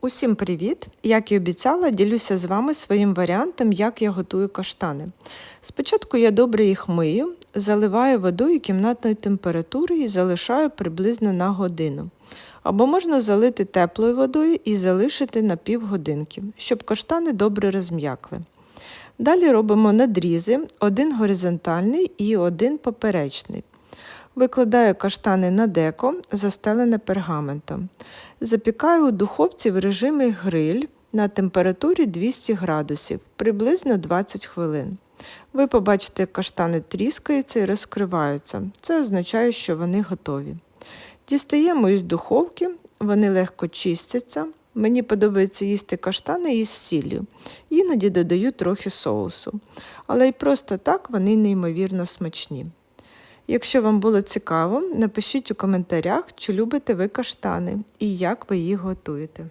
Усім привіт! Як і обіцяла, ділюся з вами своїм варіантом, як я готую каштани. Спочатку я добре їх мию, заливаю водою кімнатної температури і залишаю приблизно на годину. Або можна залити теплою водою і залишити на півгодинки, щоб каштани добре розм'якли. Далі робимо надрізи, один горизонтальний і один поперечний. Викладаю каштани на деко, застелене пергаментом. Запікаю у духовці в режимі гриль на температурі 200 градусів, приблизно 20 хвилин. Ви побачите, як каштани тріскаються і розкриваються. Це означає, що вони готові. Дістаємо із духовки, вони легко чистяться. Мені подобається їсти каштани із сіллю. Іноді додаю трохи соусу. Але й просто так вони неймовірно смачні. Якщо вам було цікаво, напишіть у коментарях, чи любите ви каштани і як ви їх готуєте.